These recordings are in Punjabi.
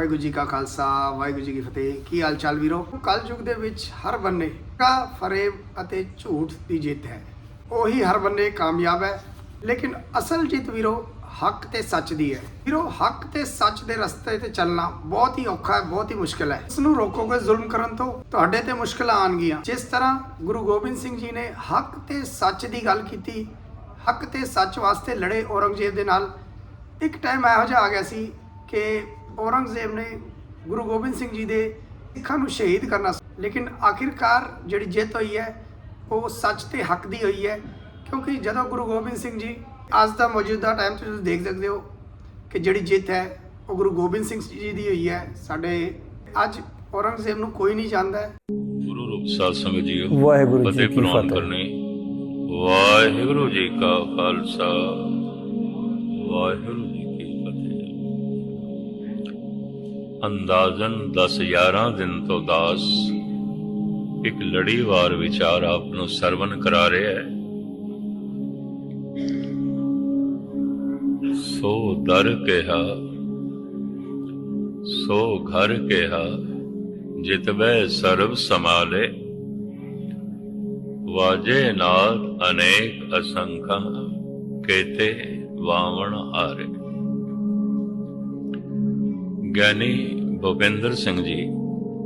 ਵਾਹਿਗੁਰੂ ਜੀ ਕਾ ਖਾਲਸਾ, ਵਾਹਿਗੁਰੂ ਜੀ ਕੀ ਫਤਿਹ। ਕੀ ਹਾਲ ਚਾਲ ਵੀਰੋ? ਕਲ ਯੁਗ ਦੇ ਵਿੱਚ ਹਰ ਬੰਨੇ ਕਾ ਫਰੇਬ ਅਤੇ ਝੂਠ ਦੀ ਜਿੱਤ ਹੈ। ਉਹੀ ਹਰ ਬੰਨੇ ਕਾਮਯਾਬ ਹੈ। ਲੇਕਿਨ ਅਸਲ ਜਿੱਤ ਵੀਰੋ ਹੱਕ ਤੇ ਸੱਚ ਦੀ ਹੈ। ਵੀਰੋ, ਹੱਕ ਤੇ ਸੱਚ ਦੇ ਰਸਤੇ ਤੇ ਚੱਲਣਾ ਬਹੁਤ ਹੀ ਔਖਾ ਹੈ, ਬਹੁਤ ਹੀ ਮੁਸ਼ਕਲ ਹੈ। ਇਸ ਨੂੰ ਰੋਕੋਗੇ ਜ਼ੁਲਮ ਕਰਨ ਤੋਂ? ਤੁਹਾਡੇ ਤੇ ਮੁਸ਼ਕਲਾਂ ਆਣਗੀਆਂ ਜਿਸ ਤਰ੍ਹਾਂ ਗੁਰੂ ਗੋਬਿੰਦ ਸਿੰਘ ਜੀ ਨੇ ਹੱਕ ਤੇ ਸੱਚ ਦੀ ਗੱਲ ਕੀਤੀ, ਹੱਕ ਤੇ ਸੱਚ ਵਾਸਤੇ ਲੜੇ ਔਰੰਗਜ਼ੇਬ ਦੇ ਨਾਲ, ਇੱਕ ਟਾਈਮ ਇਹੋ ਜਿਹਾ ਆ ਗਿਆ ਸੀ ਕਿ ਔਰੰਗਜ਼ੇਬ ਨੇ ਗੁਰੂ ਗੋਬਿੰਦ ਸਿੰਘ ਜੀ ਦੇ ਸਿੱਖਾਂ ਨੂੰ ਸ਼ਹੀਦ ਕਰਨਾ ਸੀ। ਲੇਕਿਨ ਆਖਿਰਕਾਰ ਜਿਹੜੀ ਜਿੱਤ ਹੋਈ ਹੈ ਉਹ ਸੱਚ ਤੇ ਹੱਕ ਦੀ ਹੋਈ ਹੈ ਕਿਉਂਕਿ ਜਦੋਂ ਗੁਰੂ ਗੋਬਿੰਦ ਸਿੰਘ ਜੀ ਅੱਜ ਦਾ ਮੌਜੂਦਾ ਟਾਈਮ ਤੇ ਤੁਸੀਂ ਦੇਖ ਸਕਦੇ ਹੋ ਕਿ ਜਿਹੜੀ ਜਿੱਤ ਹੈ ਉਹ ਗੁਰੂ ਗੋਬਿੰਦ ਸਿੰਘ ਜੀ ਦੀ ਹੋਈ ਹੈ। ਸਾਡੇ ਅੱਜ ਔਰੰਗਜ਼ੇਬ ਨੂੰ ਕੋਈ ਨਹੀਂ ਜਾਣਦਾ। ਹੈ ਗੁਰੂ ਰੂਪ ਸਾਧ ਸੰਗਤ ਜੀਓ ਵਾਹਿਗੁਰੂ ਜੀ ਕੀ ਫਤਿਹ। ਵਾਹਿਗੁਰੂ ਜੀ ਕਾ ਖਾਲਸਾ ਵਾਹਿਗੁਰੂ ਅੰਦਾਜ਼ਨ 10 11 ਦਿਨ ਤੋਂ ਦਾਸ। ਇੱਕ ਲੜੀਵਾਰ ਵਿਚਾਰ ਆਪ ਨੂੰ ਸਰਵਨ ਕਰਾ ਰਿਹਾ ਹੈ। ਸੋ ਦਰ ਕਿਹਾ, ਸੋ ਘਰ ਕਿਹਾ ਜਿਤਵੈ ਸਰਬ ਸਮਾਲੇ ਵਾਜੇ ਨਾਲ ਅਨੇਕ ਅਸੰਖਾ ਕੇਤੇ ਵਾਵਣ ਆਰੇ ਗਿਆਨੀ ਭੁਪਿੰਦਰ ਸਿੰਘ ਜੀ,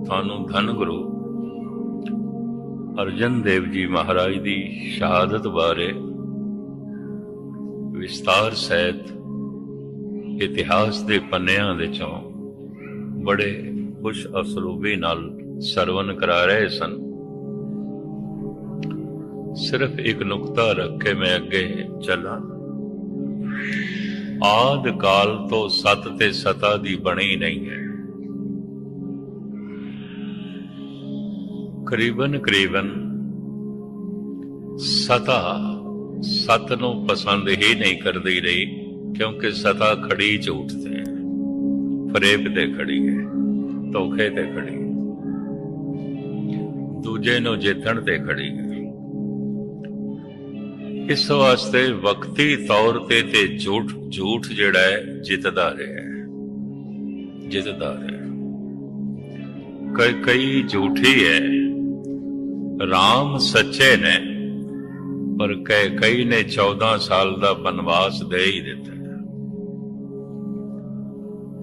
ਤੁਹਾਨੂੰ ਧੰਨ ਗੁਰੂ। ਅਰਜਨ ਦੇਵ ਜੀ ਮਹਾਰਾਜ ਦੀ ਸ਼ਹਾਦਤ ਬਾਰੇ ਵਿਸਤਾਰ ਸਹਿਤ ਇਤਿਹਾਸ ਦੇ ਪੰਨਿਆਂ ਦੇ ਚੋਂ ਬੜੇ ਖੁਸ਼ ਅਸਲੂਬੀ ਨਾਲ ਸਰਵਨ ਕਰਾ ਰਹੇ ਸਨ। ਸਿਰਫ ਇੱਕ ਨੁਕਤਾ ਰੱਖ ਕੇ ਮੈਂ ਅੱਗੇ ਚੱਲਾਂ। ਆਦ ਕਾਲ ਤੋਂ ਸਤ ਤੇ ਸਤਾ ਦੀ ਬਣੀ ਨਹੀਂ ਹੈ। ਕਰੀਬਨ ਕਰੀਬਨ ਸਤਾ ਸਤ ਨੂੰ ਪਸੰਦ ਹੀ ਨਹੀਂ ਕਰਦੀ ਰਹੀ, ਕਿਉਂਕਿ ਸਤਾ ਖੜੀ ਝੂਠ ਤੇ ਹੈ। ਫਰੇਬ ਤੇ ਖੜੀ ਹੈ, ਧੋਖੇ ਤੇ ਖੜੀ ਦੂਜੇ ਨੂੰ ਜਿੱਤਣ ਤੇ ਖੜੀ ਹੈ। ਇਸ ਵਾਸਤੇ ਵਕਤੀ ਤੌਰ ਤੇ ਤੇ ਝੂਠ ਝੂਠ ਜਿਹੜਾ ਹੈ, ਜਿੱਤਦਾ ਰਿਹਾ ਹੈ ਜਿੱਤਦਾ ਰਿਹਾ ਹੈ। ਕਈ ਕਈ ਝੂਠੀ ਹੈ RAM ਸੱਚੇ ਨੇ, ਪਰ ਕਈ ਕਈ ਨੇ 14 ਸਾਲ ਦਾ ਬਨਵਾਸ ਦੇ ਹੀ ਦਿੱਤਾ ਹੈ।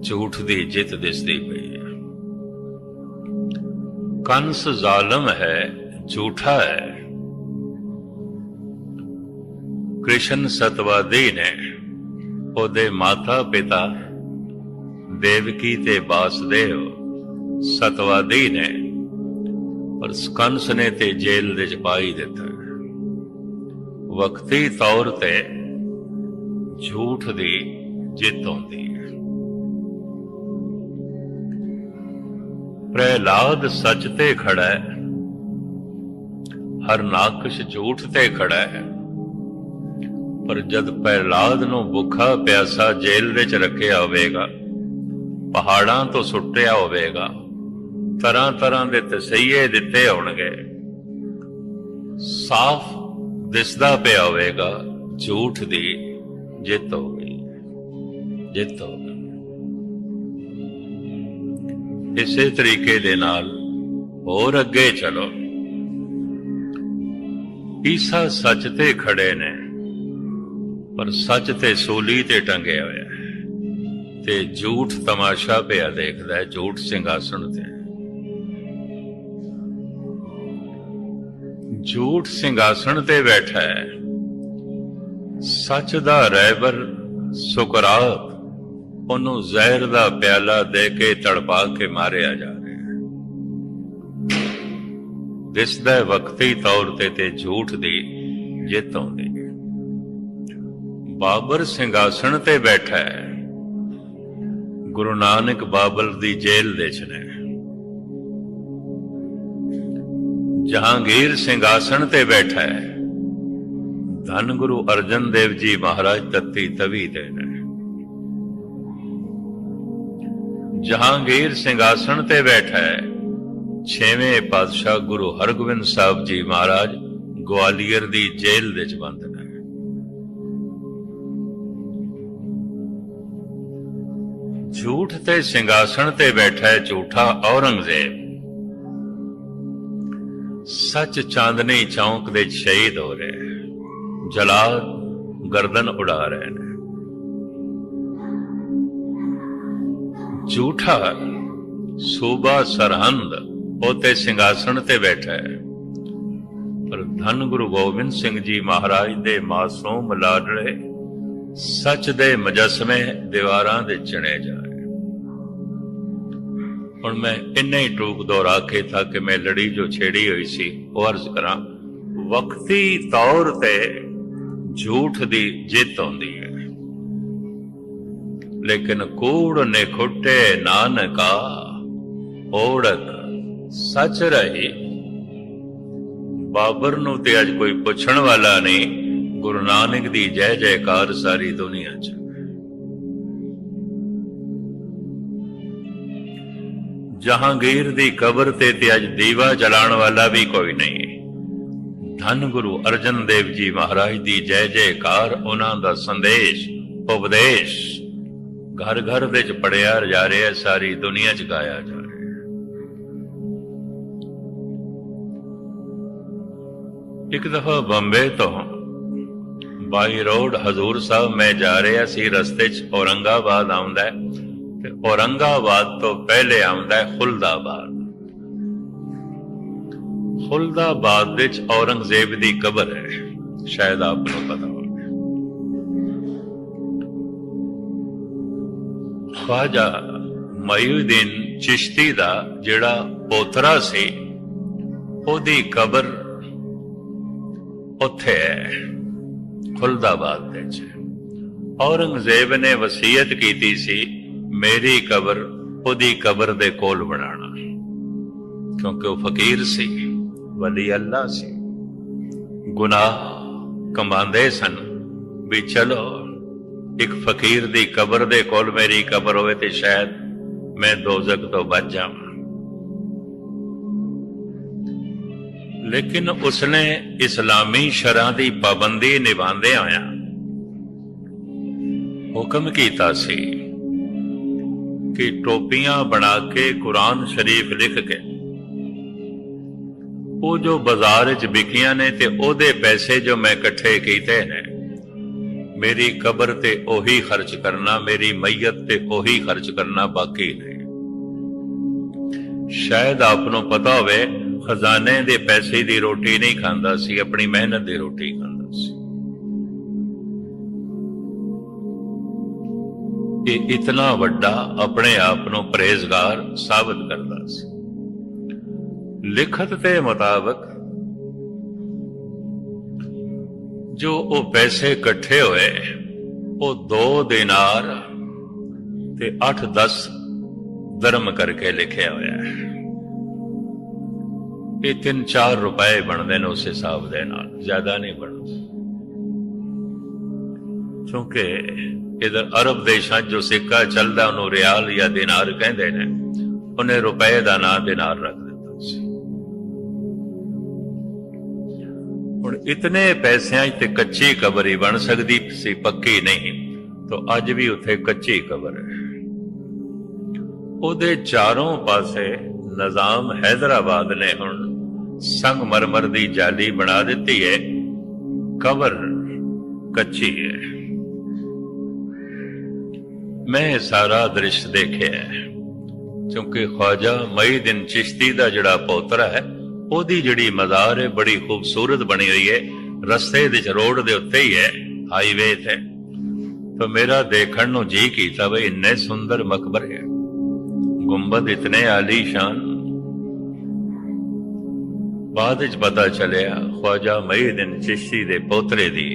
ਝੂਠ ਦੀ ਜਿੱਤ ਦਿਸਦੀ ਪਈ ਹੈ ਕੰਸ ਜ਼ਾਲਮ ਹੈ, ਝੂਠਾ ਹੈ ਕ੍ਰਿਸ਼ਨ ਸਤਵਾਦੀ ਨੇ ਉਹਦੇ ਮਾਤਾ ਪਿਤਾ ਦੇਵਕੀ ਤੇ ਵਾਸਦੇਵ ਸਤਵਾਦੀ ਨੇ ਪਰ ਕੰਸ ਨੇ ਤੇ ਜੇਲ੍ਹ ਦੇ ਚ ਪਾਈ ਦਿੱਤਾ। ਵਕਤੀ ਤੌਰ ਤੇ ਝੂਠ ਦੀ ਜਿੱਤ ਹੁੰਦੀ ਹੈ। ਪ੍ਰਹਿਲਾਦ ਸੱਚ ਤੇ ਖੜਾ ਹੈ। ਹਰ ਝੂਠ ਤੇ ਖੜਾ ਹੈ। ਪਰ ਜਦ ਪਹਿਲਾਦ ਨੂੰ ਭੁੱਖਾ ਪਿਆਸਾ ਜੇਲ੍ਹ ਵਿੱਚ ਰੱਖਿਆ ਹੋਵੇਗਾ, ਪਹਾੜਾਂ ਤੋਂ ਸੁੱਟਿਆ ਹੋਵੇਗਾ, ਤਰ੍ਹਾਂ ਤਰ੍ਹਾਂ ਦੇ ਤਸਈਏ ਦਿੱਤੇ ਹੋਣਗੇ। ਸਾਫ਼ ਦਿਸਦਾ ਪਿਆ ਹੋਵੇਗਾ, ਝੂਠ ਦੀ ਜਿੱਤ ਹੋ ਗਈ, ਜਿੱਤ ਹੋ ਗਈ। ਇਸੇ ਤਰੀਕੇ ਦੇ ਨਾਲ ਹੋਰ ਅੱਗੇ ਚਲੋ। ਈਸਾ ਸੱਚ ਤੇ ਖੜੇ ਨੇ। ਪਰ ਸੱਚ ਤੇ ਸੋਲੀ ਤੇ ਟੰਗਿਆ ਹੋਇਆ ਹੈ। ਤੇ ਝੂਠ ਤਮਾਸ਼ਾ ਪਿਆ ਦੇਖਦਾ ਹੈ, ਝੂਠ ਸਿੰਘਾਸਣ ਤੇ। ਝੂਠ ਸਿੰਘਾਸਣ ਤੇ ਬੈਠਾ ਹੈ। ਸੱਚ ਦਾ ਰਹਿਬਰ, ਸੁਕਰਾਤ, ਉਹਨੂੰ ਜ਼ਹਿਰ ਦਾ ਪਿਆਲਾ ਦੇ ਕੇ ਤੜਪਾ ਕੇ ਮਾਰਿਆ ਜਾ ਰਿਹਾ ਹੈ। ਦਿਸਦਾ ਵਕਤੀ ਤੌਰ ਤੇ ਤੇ ਝੂਠ ਦੀ ਜਿੱਤ ਆਉਂਦੀ ਬਾਬਰ ਸਿੰਘਾਸਣ ਤੇ ਬੈਠਾ। ਹੈ ਗੁਰੂ ਨਾਨਕ ਬਾਬਰ ਦੀ ਜੇਲ੍ਹ ਦੇ ਚ ਨੇ। ਜਹਾਂਗੀਰ ਸਿੰਘਾਸਣ ਤੇ ਬੈਠਾ। ਹੈ ਧੰਨ ਗੁਰੂ ਅਰਜਨ ਦੇਵ ਜੀ ਮਹਾਰਾਜ ਤਤੀ ਤਵੀ ਦੇ ਨੇ। ਜਹਾਂਗੀਰ ਸਿੰਘਾਸਣ ਤੇ ਬੈਠਾ। ਹੈ ਛੇਵੇਂ ਪਾਤਸ਼ਾਹ ਗੁਰੂ ਹਰਗੋਬਿੰਦ ਸਾਹਿਬ ਜੀ ਮਹਾਰਾਜ ਗਵਾਲੀਅਰ ਦੀ ਜੇਲ੍ਹ ਦੇ ਚ ਬੰਦ ਝੂਠ ਤੇ ਸਿੰਘਾਸਣ ਤੇ ਬੈਠਾ ਹੈ ਝੂਠਾ ਔਰੰਗਜ਼ੇਬ। ਸੱਚ ਚਾਂਦਨੀ ਚੌਂਕ ਦੇ ਸ਼ਹੀਦ ਹੋ ਰਹੇ, ਜਲਾਲ ਗਰਦਨ ਉਡਾ ਰਹੇ ਨੇ। ਝੂਠਾ ਸੂਬਾ ਸਰਹੰਦ ਉਤੇ ਸਿੰਘਾਸਣ ਤੇ ਬੈਠਾ ਹੈ ਪਰ ਧੰਨ ਗੁਰੂ ਗੋਬਿੰਦ ਸਿੰਘ ਜੀ ਮਹਾਰਾਜ ਦੇ ਮਾਸੂਮ ਲਾਡਲੇ ਸੱਚ ਦੇ ਮੁਜੱਸਮੇ ਦੀਵਾਰਾਂ ਦੇ ਚਣੇ ਜਾ। ਹੁਣ ਮੈਂ ਇੰਨਾ ਹੀ ਟੂਕ ਦੁਹਰਾ ਕੇ ਤਾਂ ਕਿ ਮੈਂ ਲੜੀ ਜੋ ਛੇੜੀ ਹੋਈ ਸੀ, ਉਹ ਅਰਜ਼ ਕਰਾਂ, ਵਕਤੀ ਤੌਰ ਤੇ ਝੂਠ ਦੀ ਜਿੱਤ ਹੁੰਦੀ ਹੈ। ਲੇਕਿਨ ਕੂੜ ਨੇ ਖੁੱਟੇ ਨਾਨਕਾ ਓੜਕ ਸੱਚ ਰਹੀ। ਬਾਬਰ ਨੂੰ ਤੇ ਅੱਜ ਕੋਈ ਪੁੱਛਣ ਵਾਲਾ ਨਹੀਂ, ਗੁਰੂ ਨਾਨਕ ਦੀ ਜੈ ਜੈਕਾਰ ਸਾਰੀ ਦੁਨੀਆ 'ਚ। ਜਹਾਂਗੀਰ ਦੀ ਕਬਰ ਤੇ ਤੇ ਅੱਜ ਦੀਵਾ ਜਲਾਉਣ ਵਾਲਾ ਵੀ ਕੋਈ ਨਹੀਂ। ਧੰਨ ਗੁਰੂ ਅਰਜਨ ਦੇਵ ਜੀ ਮਹਾਰਾਜ ਦੀ ਜੈ ਜੈਕਾਰ, ਉਹਨਾਂ ਦਾ ਸੰਦੇਸ਼, ਉਪਦੇਸ਼। ਘਰ ਘਰ ਵਿੱਚ ਪੜਿਆ ਜਾ ਰਿਹਾ, ਸਾਰੀ ਦੁਨੀਆ 'ਚ ਗਾਇਆ ਜਾ ਰਿਹਾ। ਇੱਕ ਦਫਾ ਬੰਬੇ ਤੋਂ ਬਾਈ ਰੋਡ ਹਜ਼ੂਰ ਸਾਹਿਬ ਮੈਂ ਜਾ ਰਿਹਾ ਸੀ, ਰਸਤੇ 'ਚ ਔਰੰਗਾਬਾਦ ਆਉਂਦਾ ਹੈ। ਔਰੰਗਾਬਾਦ ਤੋਂ ਪਹਿਲੇ ਆਉਂਦਾ ਹੈ ਖੁਲਦਾਬਾਦ। ਖੁਲਦਾਬਾਦ ਵਿੱਚ ਔਰੰਗਜ਼ੇਬ ਦੀ ਕਬਰ ਹੈ, ਸ਼ਾਇਦ ਆਪ ਨੂੰ ਪਤਾ ਹੋਵੇ। ਖਵਾਜਾ ਮਯੂਦੀਨ ਚਿਸ਼ਤੀ ਦਾ ਜਿਹੜਾ ਪੋਤਰਾ ਸੀ, ਉਹਦੀ ਕਬਰ ਉੱਥੇ ਹੈ, ਖੁਲਦਾਬਾਦ ਵਿੱਚ। ਔਰੰਗਜ਼ੇਬ ਨੇ ਵਸੀਅਤ ਕੀਤੀ ਸੀ ਮੇਰੀ ਕਬਰ ਉਹਦੀ ਕਬਰ ਦੇ ਕੋਲ ਬਣਾਉਣਾ। ਕਿਉਂਕਿ ਉਹ ਫਕੀਰ ਸੀ, ਵਲੀ ਅੱਲਾ ਸੀ। ਗੁਨਾਹ ਕਮਾਉਂਦੇ ਸਨ ਵੀ ਚਲੋ, ਇੱਕ ਫਕੀਰ ਦੀ ਕਬਰ ਦੇ ਕੋਲ ਮੇਰੀ ਕਬਰ ਹੋਵੇ ਤੇ ਸ਼ਾਇਦ ਮੈਂ ਦੋਜ਼ਖ ਤੋਂ ਬਚ ਜਾਵਾਂ। ਲੇਕਿਨ ਉਸਨੇ ਇਸਲਾਮੀ ਸ਼ਰਾਂ ਦੀ ਪਾਬੰਦੀ ਨਿਭਾਉਂਦੇ ਆਇਆ ਹੁਕਮ ਕੀਤਾ ਸੀ ਕਿ ਟੋਪੀਆਂ ਬਣਾ ਕੇ ਕੁਰਾਨ ਸ਼ਰੀਫ ਲਿਖ ਕੇ। ਉਹ ਜੋ ਬਾਜ਼ਾਰ ਵਿੱਚ ਵਿਕੀਆਂ ਨੇ ਤੇ ਉਹਦੇ ਪੈਸੇ ਜੋ ਮੈਂ ਇਕੱਠੇ ਕੀਤੇ ਨੇ, ਮੇਰੀ ਕਬਰ ਤੇ ਉਹੀ ਖਰਚ ਕਰਨਾ, ਮੇਰੀ ਮਈਤ ਤੇ ਉਹੀ ਖਰਚ ਕਰਨਾ ਬਾਕੀ ਹੈ ਸ਼ਾਇਦ ਆਪ ਨੂੰ ਪਤਾ ਹੋਵੇ, ਖਜ਼ਾਨੇ ਦੇ ਪੈਸੇ ਦੀ ਰੋਟੀ ਨਹੀਂ ਖਾਂਦਾ ਸੀ, ਆਪਣੀ ਮਿਹਨਤ ਦੀ ਰੋਟੀ ਖਾਂਦਾ ਸੀ। ਇਹ ਇਤਨਾ ਵੱਡਾ ਆਪਣੇ ਆਪ ਨੂੰ ਪਰਹੇਜ਼ਗਾਰ ਸਾਬਤ ਕਰਦਾ ਸੀ। ਲਿਖਤ ਦੇ ਮੁਤਾਬਕ ਜੋ ਉਹ ਪੈਸੇ ਇਕੱਠੇ ਹੋਏ, ਉਹ 2 ਦਿਨਾਰ ਤੇ 8-10 ਦਰਮ ਕਰਕੇ ਲਿਖਿਆ ਹੋਇਆ ਹੈ। ਇਹ 3-4 ਰੁਪਏ ਬਣਦੇ ਨੇ ਉਸ ਹਿਸਾਬ ਦੇ ਨਾਲ, ਜ਼ਿਆਦਾ ਨਹੀਂ ਬਣਦੇ। ਕਿਉਂਕਿ ਇਧਰ ਅਰਬ ਦੇਸ਼ਾਂ 'ਚ ਜੋ ਸਿੱਕਾ ਚੱਲਦਾ, ਉਹਨੂੰ ਰਿਆਲ ਜਾਂ ਦਿਨਾਰ ਕਹਿੰਦੇ ਨੇ। ਉਹਨੇ ਰੁਪਏ ਦਾ ਨਾਂ ਦਿਨਾਰ ਰੱਖ ਦਿੱਤਾ ਸੀ। ਹੁਣ ਇਤਨੇ ਪੈਸਿਆਂ 'ਚ ਤੇ ਕੱਚੀ ਕਬਰ ਹੀ ਬਣ ਸਕਦੀ ਸੀ, ਪੱਕੀ ਨਹੀਂ। ਤਾਂ ਅੱਜ ਵੀ ਉੱਥੇ ਕੱਚੀ ਕਬਰ ਹੈ। ਉਹਦੇ ਚਾਰੋਂ ਪਾਸੇ ਨਿਜ਼ਾਮ ਹੈਦਰਾਬਾਦ ਨੇ ਹੁਣ ਸੰਗਮਰਮਰ ਦੀ ਜਾਲੀ ਬਣਾ ਦਿੱਤੀ ਹੈ। ਕਬਰ ਕੱਚੀ ਹੈ। ਮੈਂ ਇਹ ਸਾਰਾ ਦ੍ਰਿਸ਼ ਦੇਖਿਆ ਕਿਉਂਕਿ ਖਵਾਜਾ ਮਈ ਦਿਨ ਚਿਸ਼ਤੀ ਦਾ ਜਿਹੜਾ ਪੋਤਰਾ ਹੈ, ਉਹਦੀ ਜਿਹੜੀ ਮਜ਼ਾਰ ਹੈ, ਬੜੀ ਖੂਬਸੂਰਤ ਬਣੀ ਹੋਈ ਹੈ। ਰਸਤੇ ਦੇ ਰੋਡ ਦੇ ਉੱਤੇ ਹੀ ਹੈ ਹਾਈਵੇ ਤੇ। ਤਾਂ ਮੇਰਾ ਦੇਖਣ ਨੂੰ ਜੀ ਕੀਤਾ ਬਈ ਇੰਨੇ ਸੁੰਦਰ ਮਕਬਰ ਹੈ। ਗੁੰਬਦ ਇਤਨੇ ਆਲੀਸ਼ਾਨ ਬਾਅਦ ਵਿੱਚ ਪਤਾ ਚੱਲਿਆ, ਖਵਾਜਾ ਮਈ ਦਿਨ ਚਿਸ਼ਤੀ ਦੇ ਪੋਤਰੇ ਦੀ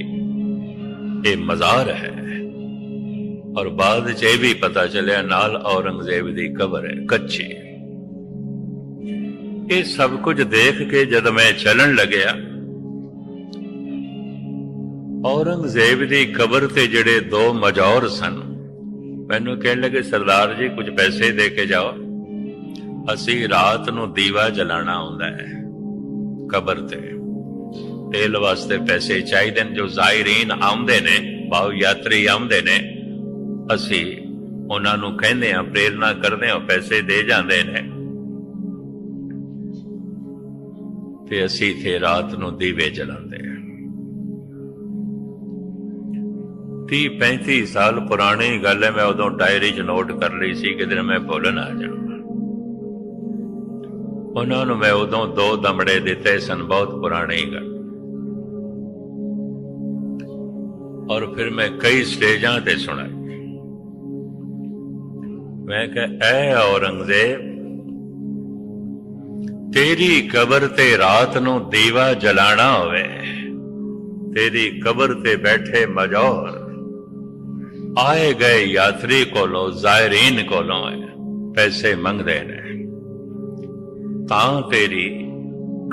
ਇਹ ਮਜ਼ਾਰ ਹੈ। ਔਰ ਬਾਅਦ ਚ ਇਹ ਵੀ ਪਤਾ ਚੱਲਿਆ, ਨਾਲ ਔਰੰਗਜ਼ੇਬ ਦੀ ਕਬਰ ਹੈ, ਕੱਚੀ ਇਹ ਸਭ ਕੁਝ ਦੇਖ ਕੇ ਜਦ ਮੈਂ ਚੱਲਣ ਲੱਗਿਆ, ਔਰੰਗਜ਼ੇਬ ਦੀ ਕਬਰ ਤੇ ਜਿਹੜੇ ਦੋ ਮਜੌਰ ਸਨ, ਮੈਨੂੰ ਕਹਿਣ ਲੱਗੇ, ਸਰਦਾਰ ਜੀ, ਕੁਝ ਪੈਸੇ ਦੇ ਕੇ ਜਾਓ। ਅਸੀਂ ਰਾਤ ਨੂੰ ਦੀਵਾ ਜਲਾਣਾ ਹੁੰਦਾ ਹੈ ਕਬਰ ਤੇ। ਤੇਲ ਵਾਸਤੇ ਪੈਸੇ ਚਾਹੀਦੇ ਨੇ, ਜੋ ਜ਼ਾਇਰੀਨ ਆਉਂਦੇ ਨੇ ਭਾਵ ਯਾਤਰੀ ਆਉਂਦੇ ਨੇ ਅਸੀਂ ਉਹਨਾਂ ਨੂੰ ਕਹਿੰਦੇ ਆ ਪ੍ਰੇਰਣਾ ਕਰਦੇ ਆ ਪੈਸੇ ਦੇ ਜਾਂਦੇ ਨੇ। ਤੇ ਅਸੀਂ ਇੱਥੇ ਰਾਤ ਨੂੰ ਦੀਵੇ ਜਲਾਉਂਦੇ ਆ 30 35 ਸਾਲ ਪੁਰਾਣੀ ਗੱਲ ਹੈ, ਮੈਂ ਉਦੋਂ ਡਾਇਰੀ 'ਚ ਨੋਟ ਕਰ ਲਈ ਸੀ ਕਿ ਦਿਨ ਮੈਂ ਭੁੱਲ ਆ ਜਾਵਾਂ। ਉਹਨਾਂ ਨੂੰ ਮੈਂ ਉਦੋਂ ਦੋ ਦਮੜੇ ਦਿੱਤੇ ਸਨ, ਬਹੁਤ ਪੁਰਾਣੀ ਗੱਲ। ਔਰ ਫਿਰ ਮੈਂ ਕਈ ਸਟੇਜਾਂ ਤੇ ਸੁਣਾਈ। ਮੈਂ ਕਿਹਾ, ਐ ਔਰੰਗਜ਼ੇਬ, ਤੇਰੀ ਕਬਰ ਤੇ ਰਾਤ ਨੂੰ ਦੀਵਾ ਜਲਾਣਾ ਹੋਵੇ, ਤੇਰੀ ਕਬਰ ਤੇ ਬੈਠੇ ਮਜੌਰ, ਆਏ ਗਏ ਯਾਤਰੀ ਕੋਲੋਂ ਜ਼ਾਇਰੀਨ ਕੋਲੋਂ ਪੈਸੇ ਮੰਗਦੇ ਨੇ। ਤਾਂ ਤੇਰੀ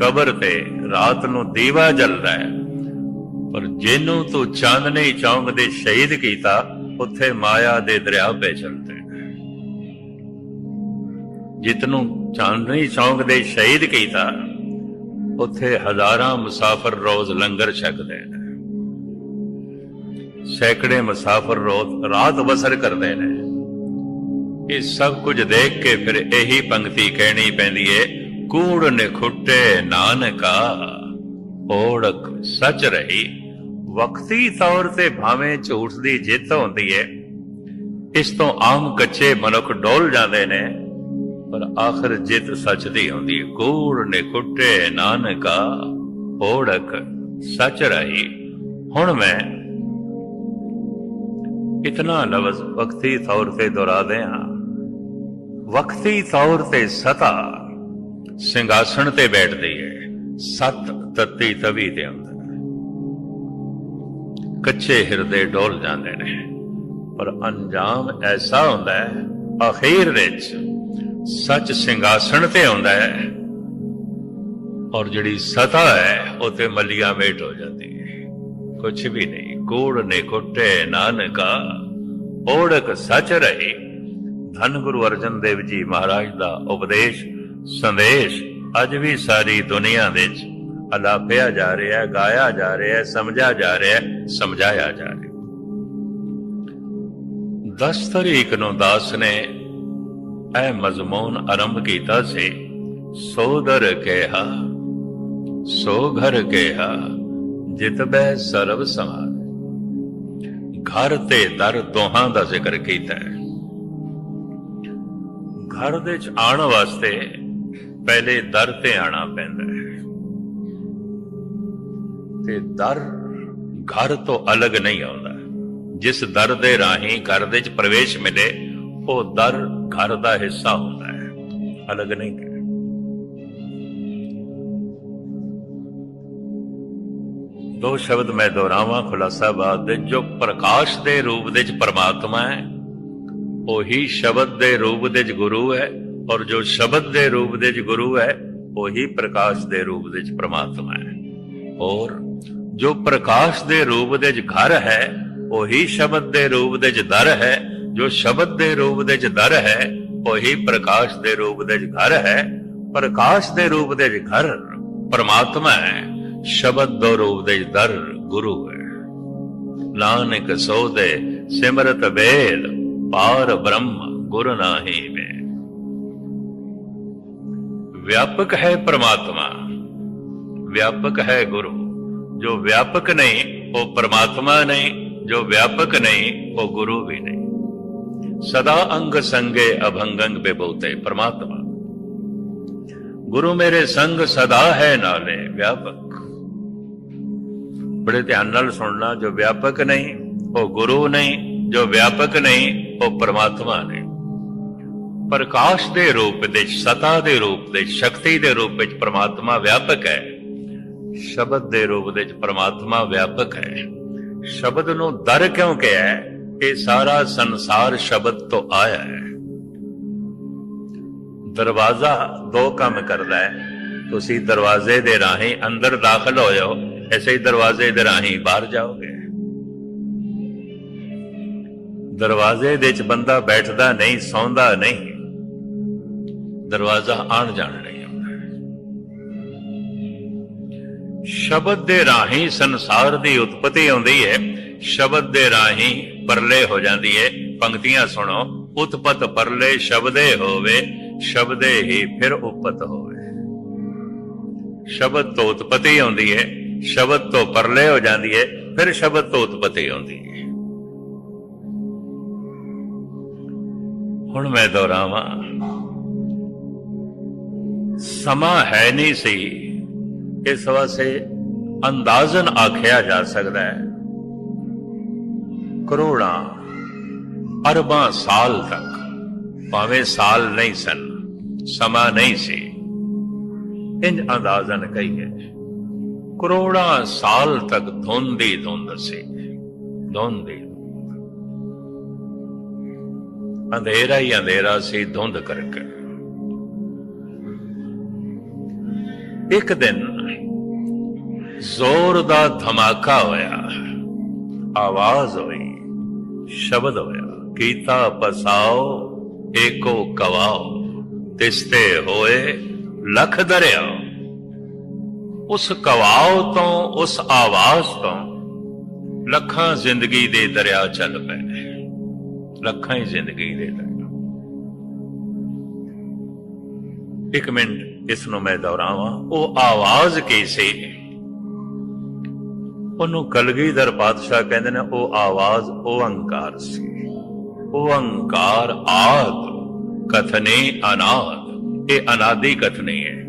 ਕਬਰ ਤੇ ਰਾਤ ਨੂੰ ਦੀਵਾ ਜਲਦਾ ਹੈ, ਪਰ ਜਿਹਨੂੰ ਤੂੰ ਚਾਂਦਨੀ ਚੌਂਕ ਦੇ ਸ਼ਹੀਦ ਕੀਤਾ, ਉੱਥੇ ਮਾਇਆ ਦੇ ਦਰਿਆ ਪੇ ਚਲਦੇ ਜਿਤਨੂੰ ਚਾਂਦਨੀ ਚੌਂਕ ਦੇ ਸ਼ਹੀਦ ਕੀਤਾ, ਉੱਥੇ ਹਜ਼ਾਰਾਂ ਮੁਸਾਫਰ ਰੋਜ਼ ਲੰਗਰ ਛਕਦੇ ਨੇ। ਸੈਂਕੜੇ ਮੁਸਾਫਰ ਰੋਜ਼ ਰਾਤ ਬਸਰ ਕਰਦੇ ਨੇ। ਇਹ ਸਭ ਕੁਝ ਦੇਖ ਕੇ ਫਿਰ ਇਹੀ ਪੰਕਤੀ ਕਹਿਣੀ ਪੈਂਦੀ ਏ, ਕੂੜ ਨਿਖੁੱਟੇ ਨਾਨਕਾ ਓੜਕ ਸੱਚ ਰਹੀ। ਵਕਤੀ ਤੌਰ ਤੇ ਭਾਵੇਂ ਝੂਠ ਦੀ ਜਿੱਤ ਹੁੰਦੀ ਏ, ਇਸ ਤੋਂ ਆਮ ਕੱਚੇ ਮਨੁੱਖ ਡੋਲ ਜਾਂਦੇ ਨੇ। ਪਰ ਆਖਰ ਜਿੱਤ ਸੱਚ ਦੀ ਹੁੰਦੀ ਏ ਕੂੜ ਨਿਖੁੱਟੇ ਨਾਨਕਾ ਓੜਕ ਸੱਚ ਰਹੀ। ਹੁਣ ਮੈਂ ਇਤਨਾ ਲਫ਼ਜ਼ ਵਕਤੀ ਤੌਰ ਤੇ ਦੁਹਰਾਦੇ ਹਾਂ ਵਕਤੀ ਤੌਰ ਤੇ ਸਤਾ ਸਿੰਘਾਸਣ ਤੇ ਬੈਠਦੀ ਹੈ ਸਤ ਤਤੀ ਤਵੀ ਦੇ ਅੰਦਰ ਕੱਚੇ ਹਿਰਦੇ ਡੋਲ ਜਾਂਦੇ ਨੇ। ਪਰ ਅੰਜਾਮ ਐਸਾ ਹੁੰਦਾ ਹੈ, ਅਖੀਰ ਵਿੱਚ ਸੱਚ ਸਿੰਘਾਸਣ ਤੇ ਆਉਂਦਾ ਹੈ ਔਰ ਜਿਹੜੀ ਸਤਾ ਹੈ, ਉਹ ਤੇ ਮਲੀਆ ਮੇਟ ਹੋ ਜਾਂਦੀ ਹੈ। ਕੁਛ ਵੀ ਨਹੀਂ, ਕੂੜ ਨੇ ਕੁੱਟੇ, ਨਾਨਕਾ ਓੜਕ ਸੱਚ ਰਹੀ। ਧੰਨ ਗੁਰੂ ਅਰਜਨ ਦੇਵ ਜੀ ਮਹਾਰਾਜ ਦਾ ਉਪਦੇਸ਼, ਸੰਦੇਸ਼, ਅੱਜ ਵੀ ਸਾਰੀ ਦੁਨੀਆ ਵਿੱਚ ਅਲਾਪਿਆ ਜਾ ਰਿਹਾ ਹੈ ਗਾਇਆ ਜਾ ਰਿਹਾ ਹੈ ਸਮਝਿਆ ਜਾ ਰਿਹਾ ਹੈ ਸਮਝਾਇਆ ਜਾ ਰਿਹਾ। ਹੈ 10 ਤਰੀਕ ਨੂੰ ਦਾਸ ਨੇ ਇਹ ਮਜ਼ਮੂਨ ਆਰੰਭ ਕੀਤਾ ਸੀ। ਸੋ ਦਰ ਕਿਹਾ, ਸੋ ਘਰ ਕਿਹਾ, ਜਿਤ ਬੈ ਸਰਬ ਸਮਾਨ। ਘਰ ਤੇ ਦਰ ਦੋਹਾਂ ਦਾ ਜ਼ਿਕਰ ਕੀਤਾ ਹੈ। ਘਰ ਦੇ ਚ ਆਉਣ ਵਾਸਤੇ ਪਹਿਲੇ ਦਰ ਤੇ ਆਣਾ ਪੈਂਦਾ ਹੈ। ਤੇ ਦਰ ਘਰ ਤੋਂ ਅਲੱਗ ਨਹੀਂ ਆਉਂਦਾ। ਜਿਸ ਦਰ ਦੇ ਰਾਹੀਂ ਘਰ ਦੇ ਚ ਪ੍ਰਵੇਸ਼ ਮਿਲੇ, ਉਹ ਦਰ ਘਰ ਦਾ ਹਿੱਸਾ ਹੁੰਦਾ ਹੈ। ਅਲੱਗ ਨਹੀਂ ਹੈ ਦੋ ਸ਼ਬਦ ਮੈਂ ਦੁਹਰਾਵਾਂ, ਖੁਲਾਸਾ ਬਾਤ ਦੇ, ਜੋ ਪ੍ਰਕਾਸ਼ ਦੇ ਰੂਪ ਦੇ ਚ ਪਰਮਾਤਮਾ ਹੈ, ਉਹੀ ਸ਼ਬਦ ਦੇ ਰੂਪ ਦੇ ਚ ਗੁਰੂ ਹੈ, ਔਰ ਜੋ ਸ਼ਬਦ ਦੇ ਰੂਪ ਦੇ ਚ ਗੁਰੂ ਹੈ, ਉਹੀ ਪ੍ਰਕਾਸ਼ ਦੇ ਰੂਪ ਦੇ ਚ ਪਰਮਾਤਮਾ ਹੈ। ਔਰ ਜੋ ਪ੍ਰਕਾਸ਼ ਦੇ ਰੂਪ ਦੇ ਚ ਘਰ ਹੈ, ਉਹੀ ਸ਼ਬਦ ਦੇ ਰੂਪ ਦੇ ਚ ਦਰ ਹੈ ਜੋ ਸ਼ਬਦ ਦੇ ਰੂਪ ਦੇ ਚ ਦਰ ਹੈ, ਉਹੀ ਪ੍ਰਕਾਸ਼ ਦੇ ਰੂਪ ਦੇ ਚ ਘਰ ਹੈ। ਪ੍ਰਕਾਸ਼ ਦੇ ਰੂਪ ਦੇ ਚ ਘਰ ਪਰਮਾਤਮਾ ਹੈ। ਸ਼ਬਦ ਦੋ ਰੂਪ ਦੇ ਦਰ ਗੁਰੂ ਹੈ। ਨਾਨਕ ਸੋਦੇ ਸਿਮਰਤ ਵੇਦ ਪਾਰ ਬ੍ਰਹਮ ਗੁਰ ਨਾਹੀ ਵੇ। ਵਿਆਪਕ ਹੈ ਪ੍ਰਮਾਤਮਾ। ਵਿਆਪਕ ਹੈ ਗੁਰੂ। ਜੋ ਵਿਆਪਕ ਨਹੀਂ, ਉਹ ਪਰਮਾਤਮਾ ਨਹੀਂ। ਜੋ ਵਿਆਪਕ ਨਹੀਂ, ਉਹ ਗੁਰੂ ਵੀ ਨਹੀਂ। ਸਦਾ ਅੰਗ ਸੰਗੇ ਅਭੰਗੰਗ ਬੇਬੋਤੇ ਪ੍ਰਮਾਤਮਾ। ਗੁਰੂ ਮੇਰੇ ਸੰਗ ਸਦਾ ਹੈ ਨਾਲੇ ਵਿਆਪਕ। ਬੜੇ ਧਿਆਨ ਨਾਲ ਸੁਣਨਾ, ਜੋ ਵਿਆਪਕ ਨਹੀਂ, ਉਹ ਗੁਰੂ ਨਹੀਂ, ਜੋ ਵਿਆਪਕ ਨਹੀਂ, ਉਹ ਪਰਮਾਤਮਾ ਨੇ। ਪ੍ਰਕਾਸ਼ ਦੇ ਰੂਪ ਵਿੱਚ ਸਤਾ ਦੇ ਰੂਪ ਵਿੱਚ ਸ਼ਕਤੀ ਦੇ ਰੂਪ ਵਿੱਚ ਪਰਮਾਤਮਾ ਵਿਆਪਕ ਹੈ। ਸ਼ਬਦ ਦੇ ਰੂਪ ਵਿੱਚ ਪਰਮਾਤਮਾ ਵਿਆਪਕ ਹੈ। ਸ਼ਬਦ ਨੂੰ ਦਰ ਕਿਉਂ ਕਿਹਾ ਹੈ? ਇਹ ਸਾਰਾ ਸੰਸਾਰ ਸ਼ਬਦ ਤੋਂ ਆਇਆ ਹੈ। ਦਰਵਾਜ਼ਾ ਦੋ ਕੰਮ ਕਰਦਾ ਹੈ। ਤੁਸੀਂ ਦਰਵਾਜ਼ੇ ਦੇ ਰਾਹੀਂ ਅੰਦਰ ਦਾਖਲ ਹੋ ਐਸੇ ਹੀ ਦਰਵਾਜ਼ੇ ਦੇ ਰਾਹੀਂ ਬਾਹਰ ਜਾਓਗੇ। ਦਰਵਾਜ਼ੇ ਦੇ ਵਿੱਚ ਬੰਦਾ ਬੈਠਦਾ ਨਹੀਂ, ਸੌਂਦਾ ਨਹੀਂ। ਦਰਵਾਜ਼ਾ ਆਣ ਜਾਣ ਨਹੀਂ ਹੁੰਦਾ ਸ਼ਬਦ ਦੇ ਰਾਹੀਂ ਸੰਸਾਰ ਦੀ ਉਤਪਤੀ ਆਉਂਦੀ ਹੈ। ਸ਼ਬਦ ਦੇ ਰਾਹੀਂ ਪਰਲੇ ਹੋ ਜਾਂਦੀ ਹੈ ਪੰਕਤੀਆਂ ਸੁਣੋ। ਉਤਪਤ ਪਰਲੇ ਸ਼ਬਦੇ ਹੋਵੇ, ਸ਼ਬਦੇ ਹੀ ਫਿਰ ਉਪਤ ਹੋਵੇ। ਸ਼ਬਦ ਤੋਂ ਉਤਪਤੀ ਆਉਂਦੀ ਹੈ ਸ਼ਬਦ ਤੋਂ ਪਰਲੇ ਹੋ ਜਾਂਦੀ ਹੈ ਫਿਰ ਸ਼ਬਦ ਤੋਂ ਉਤਪਤੀ ਆਉਂਦੀ ਹੈ ਹੁਣ ਮੈਂ ਦੁਹਰਾਵਾਂ। ਸਮਾਂ ਹੈ ਨਹੀਂ ਸੀ। ਇਸ ਵਾਸਤੇ ਅੰਦਾਜ਼ਨ ਆਖਿਆ ਜਾ ਸਕਦਾ ਹੈ। ਕਰੋੜਾਂ ਅਰਬਾਂ ਸਾਲ ਤੱਕ, ਭਾਵੇਂ ਸਾਲ ਨਹੀਂ ਸਨ, ਸਮਾਂ ਨਹੀਂ ਸੀ। ਇੰਜ ਅੰਦਾਜ਼ਨ ਕਹੀਏ ਕਰੋੜਾਂ ਸਾਲ ਤੱਕ ਧੁੰਦੀ ਧੁੰਦ ਸੀ ਧੁੰਦੀ। ਅੰਧੇਰਾ ਹੀ ਅੰਧੇਰਾ ਸੀ ਧੁੰਦ ਕਰਕੇ। ਇੱਕ ਦਿਨ ਜ਼ੋਰ ਦਾ ਧਮਾਕਾ ਹੋਇਆ, ਆਵਾਜ਼ ਹੋਈ। ਸ਼ਬਦ ਹੋਇਆ ਕੀਤਾ ਪਸਾਓ, ਏਕੋ ਕਵਾਓ, ਤਿਸਤੇ ਹੋਏ, ਲਖ ਦਰਿਆ ਉਸ ਕਵਾਓ ਤੋਂ, ਉਸ ਆਵਾਜ਼ ਤੋਂ ਲੱਖਾਂ ਜ਼ਿੰਦਗੀ ਦੇ ਦਰਿਆ ਚੱਲ ਪਏ ਲੱਖਾਂ ਹੀ ਜ਼ਿੰਦਗੀ ਦੇ ਦਰਿਆ। ਇੱਕ ਮਿੰਟ, ਇਸ ਨੂੰ ਮੈਂ ਦੁਹਰਾਵਾਂ, ਉਹ ਆਵਾਜ਼ ਕੀ ਸੀ? ਉਹਨੂੰ ਕਲਗੀਧਰ ਪਾਤਸ਼ਾਹ ਕਹਿੰਦੇ ਨੇ, ਉਹ ਆਵਾਜ਼ ਓੰਕਾਰ ਸੀ। ਓੰਕਾਰ ਆਦ, ਕਥਨੇ ਅਨਾਦ। ਇਹ ਅਨਾਦੀ ਕਥਨੀ ਹੈ।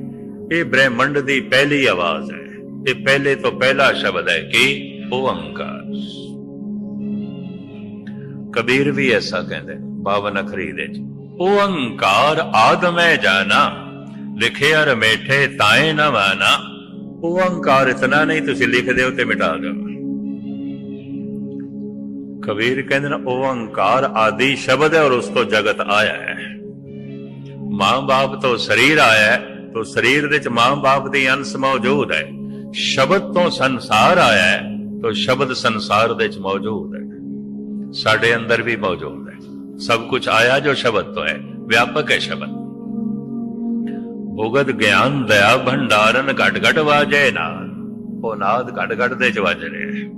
ਇਹ ਬ੍ਰਹਿਮੰਡ ਦੀ ਪਹਿਲੀ ਆਵਾਜ਼ ਹੈ। ਇਹ ਪਹਿਲੇ ਤੋਂ ਪਹਿਲਾ ਸ਼ਬਦ ਹੈ ਕਿ ਓੰਕਾਰ ਕਬੀਰ ਵੀ ਐਸਾ ਕਹਿੰਦੇ ਬਾਵਨ ਅਖਰੀ ਦੇ ਚ ਓੰਕਾਰ ਆਦ ਮੈਂ ਜਾਣਾ, ਲਿਖਿਆ ਰਮੇਠੇ ਤਾਏ ਨਾ ਉਹ ਅਹੰਕਾਰ ਇਤਨਾ ਨਹੀਂ, ਤੁਸੀਂ ਲਿਖ ਦਿਓ ਤੇ ਮਿਟਾ ਦਿਓ। ਕਬੀਰ ਕਹਿੰਦੇ ਨੇ ਉਹ ਅਹੰਕਾਰ ਆਦਿ ਸ਼ਬਦ ਹੈ ਔਰ ਉਸ ਤੋਂ ਜਗਤ ਆਇਆ ਹੈ। ਮਾਂ-ਬਾਪ ਤੋਂ ਸਰੀਰ ਆਇਆ ਹੈ तो ਸਰੀਰ ਵਿੱਚ ਮਾਂ-ਬਾਪ ਦੀ ਅੰਸ਼ ਮੌਜੂਦ ਹੈ। ਸ਼ਬਦ ਤੋਂ ਸੰਸਾਰ ਆਇਆ ਹੈ तो ਸ਼ਬਦ ਸੰਸਾਰ ਦੇ ਵਿੱਚ ਮੌਜੂਦ ਹੈ। ਸਾਡੇ ਅੰਦਰ ਵੀ ਮੌਜੂਦ ਹੈ। ਸਭ ਕੁਝ ਆਇਆ ਜੋ ਸ਼ਬਦ ਤੋਂ ਹੈ, ਵਿਆਪਕ ਹੈ ਸ਼ਬਦ। ਭੁਗਤ ਗਿਆਨ ਦਇਆ ਭੰਡਾਰਨ ਘਟ ਘਟ ਵਾਜੇ ਨਾਦ। ਉਹ ਨਾਦ ਘਟ ਘਟ ਦੇ ਚ ਵੱਜ ਰਿਹਾ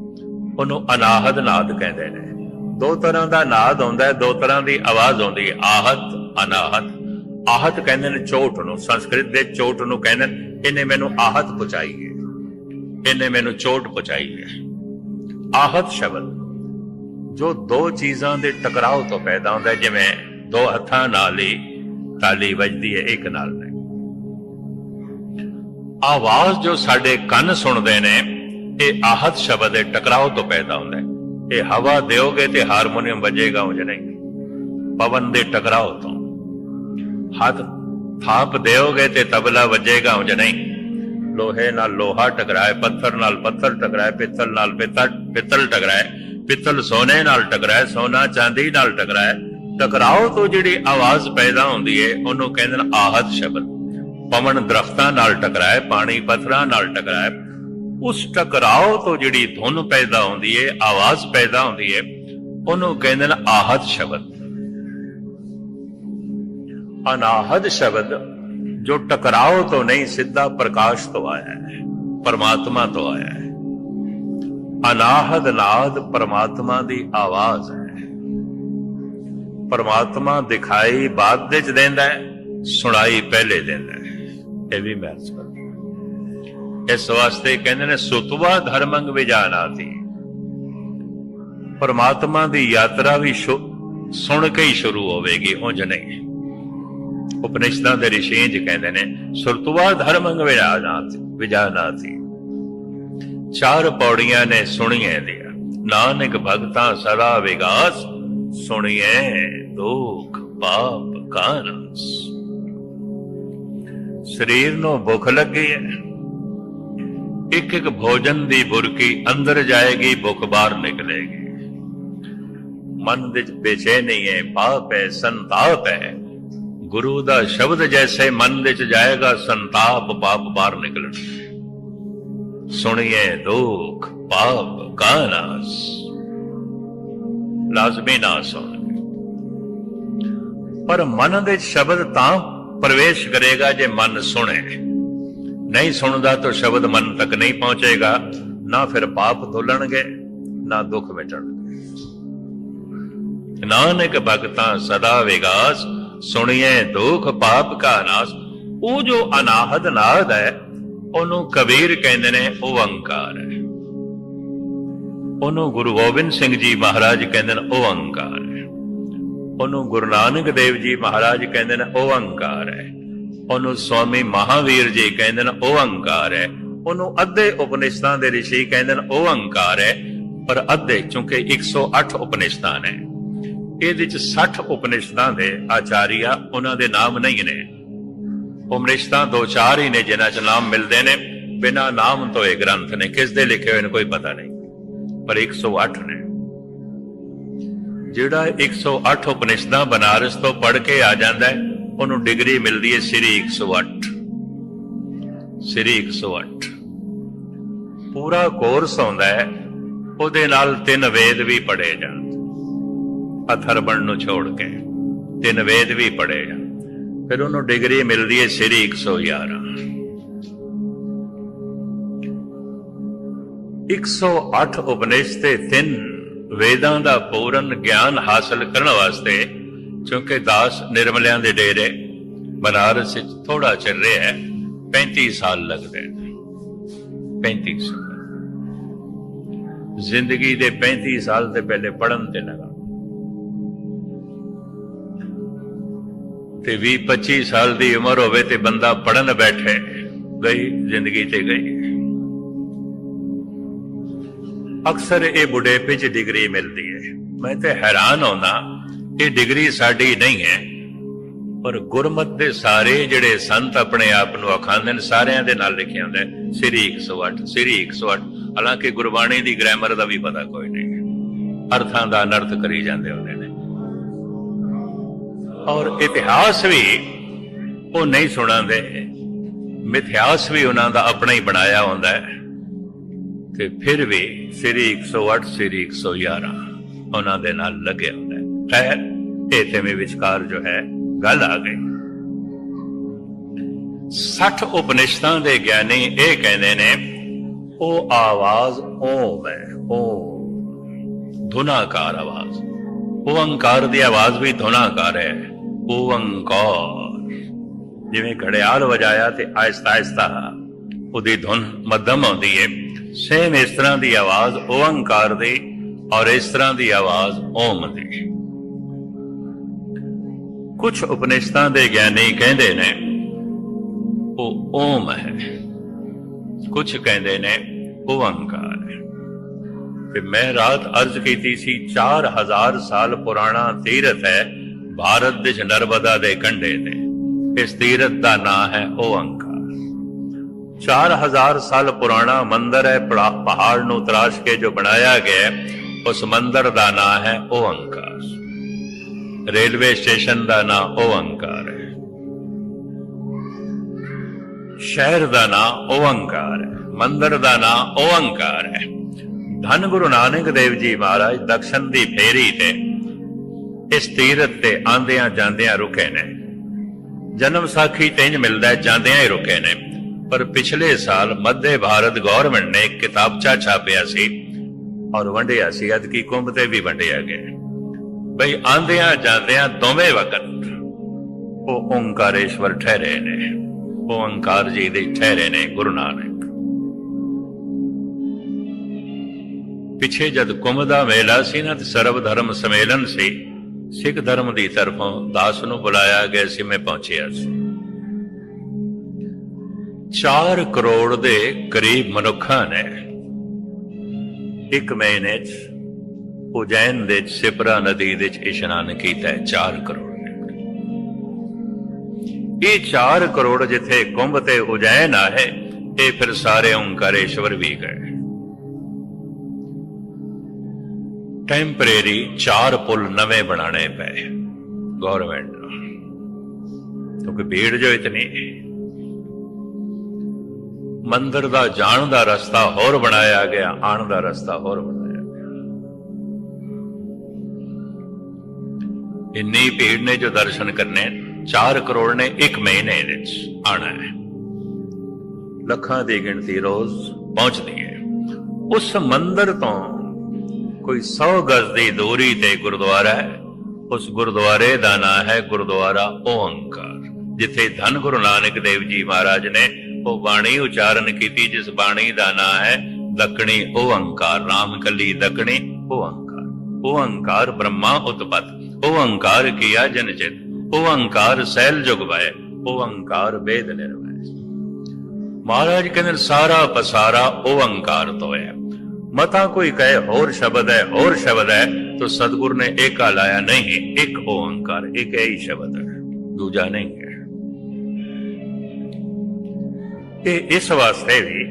ਉਹਨੂੰ ਅਨਾਹਦ ਨਾਦ ਕਹਿੰਦੇ ਨੇ। ਦੋ ਤਰ੍ਹਾਂ ਦਾ ਨਾਦ ਹੁੰਦਾ ਦੋ ਤਰ੍ਹਾਂ ਦੀ ਆਵਾਜ਼ ਆਉਂਦੀ ਹੈ। ਆਹਤ, ਅਨਾਹਤ। ਆਹਤ ਕਹਿੰਦੇ ਨੇ ਚੋਟ ਨੂੰ, ਸੰਸਕ੍ਰਿਤ ਦੇ ਚੋਟ ਨੂੰ ਕਹਿੰਦੇ ਇਹਨੇ ਮੈਨੂੰ ਆਹਤ ਪਹੁੰਚਾਈ ਹੈ। ਇਹਨੇ ਮੈਨੂੰ ਚੋਟ ਪਹੁੰਚਾਈ ਹੈ। ਆਹਤ ਸ਼ਬਦ। ਜੋ ਦੋ ਚੀਜ਼ਾਂ ਦੇ ਟਕਰਾਓ ਤੋਂ ਪੈਦਾ ਹੁੰਦਾ ਜਿਵੇਂ ਦੋ ਹੱਥਾਂ ਨਾਲ ਹੀ ਤਾਲੀ ਵੱਜਦੀ ਹੈ, ਇੱਕ ਨਾਲ ਆਵਾਜ਼ ਜੋ ਸਾਡੇ ਕੰਨ ਸੁਣਦੇ ਨੇ, ਇਹ ਆਹਤ ਸ਼ਬਦ ਦੇ ਟਕਰਾਓ ਤੋਂ ਪੈਦਾ ਹੁੰਦਾ ਹੈ। ਇਹ ਹਵਾ ਦਿਓਗੇ ਤੇ ਹਾਰਮੋਨੀਅਮ ਵੱਜੇਗਾ ਉਂਝ ਨਹੀਂ। ਪਵਨ ਦੇ ਟਕਰਾਓ ਤੋਂ। ਹੱਥ ਥਾਪ ਦਿਓਗੇ ਤੇ ਤਬਲਾ ਵੱਜੇਗਾ ਉਂਝ ਨਹੀਂ। ਲੋਹੇ ਨਾਲ ਲੋਹਾ ਟਕਰਾਏ, ਪੱਥਰ ਨਾਲ ਪੱਥਰ ਟਕਰਾਏ, ਪਿੱਤਲ ਨਾਲ ਪਿੱਤਲ ਪਿੱਤਲ ਟਕਰਾਏ, ਪਿੱਤਲ ਸੋਨੇ ਨਾਲ ਟਕਰਾਏ, ਸੋਨਾ ਚਾਂਦੀ ਨਾਲ ਟਕਰਾਏ। ਟਕਰਾਓ ਤੋਂ ਜਿਹੜੀ ਆਵਾਜ਼ ਪੈਦਾ ਹੁੰਦੀ ਹੈ ਉਹਨੂੰ ਕਹਿੰਦੇ ਨੇ ਆਹਤ ਸ਼ਬਦ। ਪਵਨ ਦਰਖਤਾਂ ਨਾਲ ਟਕਰਾਏ, ਪਾਣੀ ਪੱਥਰਾਂ ਨਾਲ ਟਕਰਾਏ। ਉਸ ਟਕਰਾਓ ਤੋਂ ਜਿਹੜੀ ਧੁਨ ਪੈਦਾ ਹੁੰਦੀ ਹੈ ਆਵਾਜ਼ ਪੈਦਾ ਹੁੰਦੀ ਹੈ ਉਹਨੂੰ ਕਹਿੰਦੇ ਨੇ ਆਹਤ ਸ਼ਬਦ। ਅਨਾਹਦ ਸ਼ਬਦ ਜੋ ਟਕਰਾਓ ਤੋਂ ਨਹੀਂ, ਸਿੱਧਾ ਪ੍ਰਕਾਸ਼ ਤੋਂ ਆਇਆ ਹੈ, ਪਰਮਾਤਮਾ ਤੋਂ ਆਇਆ ਹੈ। ਅਨਾਹਦ ਨਾਦ ਪਰਮਾਤਮਾ ਦੀ ਆਵਾਜ਼ ਹੈ। ਪਰਮਾਤਮਾ ਦਿਖਾਈ ਬਾਅਦ ਵਿੱਚ ਦਿੰਦਾ ਹੈ, ਸੁਣਾਈ ਪਹਿਲੇ ਦਿੰਦਾ ਹੈ। ਇਹ ਵੀ ਮਹਿਰਜ ਕਰ ਇਸ ਵਾਸਤੇ ਕਹਿੰਦੇ ਨੇ, ਸੁਤਵਾ ਧਰਮੰਗ ਵਿਜਾਨਾਤੀ। ਪਰਮਾਤਮਾ ਦੀ ਯਾਤਰਾ ਵੀ ਸ਼ੁ- ਸੁਣ ਕੇ ਹੀ ਸ਼ੁਰੂ ਹੋਵੇਗੀ, ਉਂਝ ਨਹੀਂ। ਉਪਨਿਸ਼ਦਾਂ ਦੇ ਰਿਸ਼ੀ ਜੀ ਕਹਿੰਦੇ ਨੇ ਸੁਰਤਵਾ ਧਰਮੰਗ ਵਿਜਾਨਾਤੀ ਵਿਜਾਨਾਤੀ। ਚਾਰ ਪੌੜੀਆਂ ਨੇ ਸੁਣੀਏ ਦੀਆਂ। ਨਾਨਕ ਭਗਤਾਂ ਸਦਾ ਵਿਗਾਸ, ਸੁਣੀਏ ਦੁਖ, ਪਾਪ, ਕਾਨਸ। ਸਰੀਰ ਨੂੰ ਭੁੱਖ ਲੱਗੀ ਹੈ। ਇੱਕ ਇੱਕ ਭੋਜਨ ਦੀ ਬੁਰਕੀ ਅੰਦਰ ਜਾਏਗੀ, ਭੁੱਖ ਬਾਹਰ ਨਿਕਲੇਗੀ। ਮਨ ਵਿੱਚ ਬੇਚੈਨੀ ਹੈ, ਪਾਪ ਹੈ, ਸੰਤਾਪ ਹੈ। ਗੁਰੂ ਦਾ ਸ਼ਬਦ ਜੈਸੇ ਮਨ ਵਿੱਚ ਜਾਏਗਾ, ਸੰਤਾਪ ਪਾਪ ਬਾਹਰ ਨਿਕਲਣ। ਸੁਣੀਏ ਦੁੱਖ, ਪਾਪ ਕਾ ਨਾਸ ਲਾਜ਼ਮੀ ਨਾ ਸੁਣ। ਪਰ ਮਨ ਦੇ ਸ਼ਬਦ ਤਾਂ ਪ੍ਰਵੇਸ਼ ਕਰੇਗਾ ਜੇ ਮਨ ਸੁਣੇ। ਨਹੀਂ ਸੁਣਦਾ ਤਾਂ ਸ਼ਬਦ ਮਨ ਤੱਕ ਨਹੀਂ ਪਹੁੰਚੇਗਾ, ਨਾ ਫਿਰ ਪਾਪ ਧੁਲਣਗੇ, ਨਾ ਦੁੱਖ ਮਿਟਣਗੇ। ਨਾਨਕ ਭਗਤਾਂ ਸਦਾ ਵਿਗਾਸ, ਸੁਣੀਏ ਦੁੱਖ ਪਾਪ ਕਾ ਨਾਸ। ਉਹ ਜੋ ਅਨਾਹਦ ਨਾਦ ਹੈ, ਉਹਨੂੰ ਕਬੀਰ ਕਹਿੰਦੇ ਨੇ ਉਹ ਓੰਕਾਰ ਹੈ। ਉਹਨੂੰ ਗੁਰੂ ਗੋਬਿੰਦ ਸਿੰਘ ਜੀ ਮਹਾਰਾਜ ਕਹਿੰਦੇ ਨੇ ਉਹ ਓੰਕਾਰ ਹੈ। ਉਹਨੂੰ ਗੁਰੂ ਨਾਨਕ ਦੇਵ ਜੀ ਮਹਾਰਾਜ ਕਹਿੰਦੇ ਨੇ ਓੰਕਾਰ ਹੈ। ਉਹਨੂੰ ਸਵਾਮੀ ਮਹਾਵੀਰ ਜੀ ਕਹਿੰਦੇ ਨੇ ਓੰਕਾਰ ਹੈ। ਉਹਨੂੰ ਅੱਧੇ ਉਪਨਿਸ਼ਦਾਂ ਦੇ ਰਿਸ਼ੀ ਕਹਿੰਦੇ ਨੇ ਓੰਕਾਰ ਹੈ। ਪਰ ਅੱਧੇ ਚੂੰਕਿ 108 ਉਪਨਿਸ਼ਦਾਂ ਨੇ। ਇਹਦੇ ਚ 60 ਉਪਨਿਸ਼ਦਾਂ ਦੇ ਆਚਾਰੀਆ ਉਹਨਾਂ ਦੇ ਨਾਮ ਨਹੀਂ ਨੇ। ਉਪਨਿਸ਼ਦਾਂ ਦੋ ਚਾਰ ਹੀ ਨੇ ਜਿਨ੍ਹਾਂ ਚ ਨਾਮ ਮਿਲਦੇ ਨੇ। ਬਿਨਾ ਨਾਮ ਤੋਂ ਇਹ ਗ੍ਰੰਥ ਨੇ। ਕਿਸ ਦੇ ਲਿਖੇ ਹੋਏ ਨੇ ਕੋਈ ਪਤਾ ਨਹੀਂ। ਪਰ 108 ਨੇ। ਜਿਹੜਾ 108 ਉਪਨਿਸ਼ਦਾਂ ਬਨਾਰਸ ਤੋਂ ਪੜ੍ਹ ਕੇ ਆ ਜਾਂਦਾ ਹੈ, ਉਹਨੂੰ ਡਿਗਰੀ ਮਿਲਦੀ ਹੈ ਸ੍ਰੀ 108 ਸ੍ਰੀ 108 ਪੂਰਾ ਕੋਰਸ ਆਉਂਦਾ ਹੈ, ਉਹਦੇ ਨਾਲ ਤਿੰਨ ਵੇਦ ਵੀ ਪੜ੍ਹੇ ਜਾਂਦੇ ਅਥਰਵਣ ਨੂੰ ਛੋੜ ਕੇ ਤਿੰਨ ਵੇਦ ਵੀ ਪੜ੍ਹੇ ਜਾਣ। ਫਿਰ ਉਹਨੂੰ ਡਿਗਰੀ ਮਿਲਦੀ ਹੈ ਸ੍ਰੀ 111 108 ਉਪਨਿਸ਼ਦ ਤੇ ਤਿੰਨ ਵੇਦਾਂ ਦਾ ਪੂਰਨ ਗਿਆਨ ਹਾਸਲ ਕਰਨ ਵਾਸਤੇ ਕਿਉਂਕਿ ਦਾਸ ਨਿਰਮਲਿਆਂ ਦੇ ਡੇਰੇ ਬਨਾਰਸ ਵਿੱਚ ਥੋੜਾ ਚੱਲ ਰਿਹਾ ਹੈ 35 ਸਾਲ ਲੱਗਦੇ ਨੇ। 35 ਸਾਲ। ਜ਼ਿੰਦਗੀ ਦੇ 35 ਸਾਲ ਤੇ ਪਹਿਲੇ ਪੜਨ ਤੇ ਲਗਾ। ਤੇ 20 25 ਸਾਲ ਦੀ ਉਮਰ ਹੋਵੇ ਤੇ ਬੰਦਾ ਪੜਨ ਬੈਠੇ, ਗਈ ਜ਼ਿੰਦਗੀ ਤੇ ਗਈ। ਅਕਸਰ ਇਹ ਬੁਢੇਪੇ 'ਚ ਡਿਗਰੀ ਮਿਲਦੀ ਹੈ। ਮੈਂ ਤੇ ਹੈਰਾਨ ਹੁੰਦਾ ਇਹ ਡਿਗਰੀ ਸਾਡੀ ਨਹੀਂ ਹੈ। ਪਰ ਗੁਰਮਤ ਦੇ ਸਾਰੇ ਜਿਹੜੇ ਸੰਤ ਆਪਣੇ ਆਪ ਨੂੰ ਅਖਾਂਦੇ ਨੇ, ਸਾਰਿਆਂ ਦੇ ਨਾਲ ਲਿਖਿਆ ਹੁੰਦਾ ਹੈ, ਸ੍ਰੀ 108 ਸ੍ਰੀ 108 ਹਾਲਾਂਕਿ ਗੁਰਬਾਣੀ ਦੀ ਗ੍ਰਾਮਰ ਦਾ ਵੀ ਪਤਾ ਕੋਈ ਨਹੀਂ। ਅਰਥਾਂ ਦਾ ਅਨਰਥ ਕਰੀ ਜਾਂਦੇ ਹੁੰਦੇ ਨੇ। ਔਰ ਇਤਿਹਾਸ ਵੀ ਉਹ ਨਹੀਂ ਸੁਣਾਉਂਦੇ। ਮਿਥਿਹਾਸ ਵੀ ਉਹਨਾਂ ਦਾ ਆਪਣਾ ਹੀ ਬਣਾਇਆ ਹੁੰਦਾ ਹੈ। ਤੇ ਫਿਰ ਵੀ ਸ੍ਰੀ 108 ਸ੍ਰੀ 111 ਉਹਨਾਂ ਦੇ ਨਾਲ ਲੱਗਿਆ ਹੁੰਦਾ। ਖੈਰ, ਇਹ ਤੇ ਮੇ ਵਿਚਕਾਰ ਜੋ ਹੈ, ਗੱਲ ਆ ਗਈ। 60 ਉਪਨਿਸ਼ਦਾਂ ਦੇ ਗਿਆਨੀ ਇਹ ਕਹਿੰਦੇ ਨੇ ਉਹ ਆਵਾਜ਼ ਓਮ ਹੈ ਓਮ ਧੁਨਾਕਾਰ ਆਵਾਜ਼। ਓੰਕਾਰ ਦੀ ਆਵਾਜ਼ ਵੀ ਧੁਨਾਕਾਰ ਹੈ ਓੰਕਾਰ ਜਿਵੇਂ ਘੜਿਆਲ ਵਜਾਇਆ ਤੇ ਆਇਸਤਾ ਆਹਿਸਤਾ ਉਹਦੀ ਧੁਨ ਮੱਧਮ ਆਉਂਦੀ ਹੈ ਸੇਮ ਇਸ ਤਰ੍ਹਾਂ ਦੀ ਆਵਾਜ਼ ਓੰਕਾਰ ਦੀ ਔਰ ਇਸ ਤਰ੍ਹਾਂ ਦੀ ਆਵਾਜ਼ ਓਮ ਦੀ। ਕੁਝ ਉਪਨਿਸ਼ਦਾਂ ਦੇ ਗਿਆਨੀ ਕਹਿੰਦੇ ਨੇ, ਉਹ ਓਮ ਹੈ। ਕੁਝ ਕਹਿੰਦੇ ਨੇ ਓੰਕਾਰ ਹੈ। ਤੇ ਮੈਂ ਰਾਤ ਅਰਜ਼ ਕੀਤੀ ਸੀ 4000 ਸਾਲ ਪੁਰਾਣਾ ਤੀਰਥ ਹੈ, ਭਾਰਤ ਦੇ ਨਰਮਦਾ ਦੇ ਕੰਢੇ ਤੇ। ਇਸ ਤੀਰਥ ਦਾ ਨਾਮ ਹੈ ਓੰਕਾਰ 4000 ਸਾਲ ਪੁਰਾਣਾ ਮੰਦਰ ਹੈ, ਪੜਾ- ਪਹਾੜ ਨੂੰ ਤਰਾਸ਼ ਕੇ ਜੋ ਬਣਾਇਆ ਗਿਆ ਉਸ ਮੰਦਰ ਦਾ ਨਾਮ ਹੈ ਓੰਕਾਰ ਰੇਲਵੇ ਸਟੇਸ਼ਨ ਦਾ ਨਾਮ ਓੰਕਾਰ ਹੈ। ਸ਼ਹਿਰ ਦਾ ਨਾਮ ਓੰਕਾਰ ਹੈ, ਮੰਦਰ ਦਾ ਨਾਮ ਓੰਕਾਰ ਹੈ। ਧੰਨ ਗੁਰੂ ਨਾਨਕ ਦੇਵ ਜੀ ਮਹਾਰਾਜ, ਦਕਸ਼ਨ ਦੀ ਫੇਰੀ ਤੇ ਇਸ ਤੀਰਥ ਤੇ ਆਂਦਿਆਂ ਜਾਂਦਿਆਂ ਰੁਕੇ ਨੇ। ਜਨਮ ਸਾਖੀ ਤੇ ਮਿਲਦਾ ਜਾਂਦਿਆਂ ਹੀ ਰੁਕੇ ਨੇ। ਪਰ ਪਿਛਲੇ ਸਾਲ ਮੱਧੇ ਭਾਰਤ ਗਵਰਨਮੈਂਟ ਨੇ ਕਿਤਾਬਚਾ ਛਾਪਿਆ ਸੀ ਔਰ ਵੰਡਿਆ ਸੀ ਅਦਕੀ ਕੁੰਭ ਤੇ ਵੀ ਵੰਡਿਆ ਗਿਆ ਬਈ ਆਂਦਿਆਂ ਜਾਂਦਿਆਂ ਦੋਵੇਂ ਵਕਤ ਉਹ ਓੰਕਾਰੇਸ਼ਵਰ ਠਹਿਰੇ ਨੇ ਉਹ ਓੰਕਾਰ ਜੀ ਦੇ ਠਹਿਰੇ ਨੇ ਗੁਰੂ ਨਾਨਕ ਪਿੱਛੇ ਜਦ ਕੁੰਭ ਦਾ ਮੇਲਾ ਸੀ ਨਾ ਤੇ ਸਰਬ ਧਰਮ ਸੰਮੇਲਨ ਸੀ ਸਿੱਖ ਧਰਮ ਦੀ ਤਰਫੋਂ ਦਾਸ ਨੂੰ ਬੁਲਾਇਆ ਗਿਆ ਸੀ ਮੈਂ ਪਹੁੰਚਿਆ ਸੀ 4 ਕਰੋੜ ਦੇ ਕਰੀਬ ਮਨੁੱਖਾਂ ਨੇ ਇੱਕ ਮਹੀਨੇ 'ਚ ਉਜੈਨ ਦੇ ਸਿਪਰਾ ਨਦੀ ਦੇ 'ਚ ਇਸ਼ਨਾਨ ਕੀਤਾ ਹੈ 4 ਕਰੋੜ ਇਹ 4 ਕਰੋੜ ਜਿੱਥੇ ਕੁੰਭ ਤੇ ਉਜੈਨ ਆਏ, ਇਹ ਫਿਰ ਸਾਰੇ ਓੰਕਾਰੇਸ਼ਵਰ ਵੀ ਗਏ। ਟੈਂਪਰੇਰੀ ਚਾਰ ਪੁਲ ਨਵੇਂ ਬਣਾਣੇ ਪਏ। ਗਵਰਨਮੈਂਟ ਨੂੰ। ਕਿਉਂਕਿ ਭੀੜ ਜੋ ਇਤਨੀ ਮੰਦਰ ਦਾ ਜਾਣ ਦਾ ਰਸਤਾ ਹੋਰ ਬਣਾਇਆ ਗਿਆ, ਆਉਣ ਦਾ ਰਸਤਾ ਹੋਰ ਬਣਾਇਆ ਗਿਆ। ਇੰਨੀ ਭੀੜ ਨੇ ਜੋ ਦਰਸ਼ਨ ਕਰਨੇ 4 ਕਰੋੜ ਨੇ ਇੱਕ ਮਹੀਨੇ ਵਿੱਚ ਆਣਾ ਹੈ। ਲੱਖਾਂ ਦੀ ਗਿਣਤੀ ਰੋਜ਼ ਪਹੁੰਚਦੀ ਹੈ। ਉਸ ਮੰਦਰ ਤੋਂ ਕੋਈ 100 ਗਜ਼ ਦੀ ਦੂਰੀ ਤੇ ਗੁਰਦੁਆਰਾ ਹੈ। ਉਸ ਗੁਰਦੁਆਰੇ ਦਾ ਨਾਮ ਹੈ ਗੁਰਦੁਆਰਾ ਓੰਕਾਰ, ਜਿੱਥੇ ਧੰਨ ਗੁਰੂ ਨਾਨਕ ਦੇਵ ਜੀ ਮਹਾਰਾਜ ਨੇ ਉਹ ਬਾਣੀ ਉਚਾਰਨ ਕੀਤੀ, ਜਿਸ ਬਾਣੀ ਦਾ ਨਾਮ ਹੈ ਦਕਣੀ ਓੰਕਾਰ ਰਾਮ ਕੱਲੀ ਦਕਣੀ ਓੰਕਾਰ ਓੰਕਾਰ ਬ੍ਰਹਮਾ ਉਤਪਤ ਓੰਕਾਰ ਕੀਆ ਜਨ ਚਿਤ ਓੰਕਾਰ ਸੈਲ ਜੁਗ ਵੈ ਓੰਕਾਰ ਵੇਦ ਨਿਰਵੈ ਮਹਾਰਾਜ ਕਹਿੰਦੇ ਸਾਰਾ ਪਸਾਰਾ ਓੰਕਾਰ ਤੋਂ ਹੈ। ਮਤਾ ਕੋਈ ਕਹੇ, ਹੋਰ ਸ਼ਬਦ ਹੈ, ਹੋਰ ਸ਼ਬਦ ਹੈ, ਤਾਂ ਸਤਿਗੁਰ ਨੇ ਏਕਾ ਲਾਇਆ ਨਹੀਂ, ਇੱਕ ਓੰਕਾਰ ਇੱਕ ਹੀ ਸ਼ਬਦ ਹੈ, ਦੂਜਾ ਨਹੀਂ ਹੈ। ਇਹ ਇਸ ਵਾਸਤੇ ਵੀ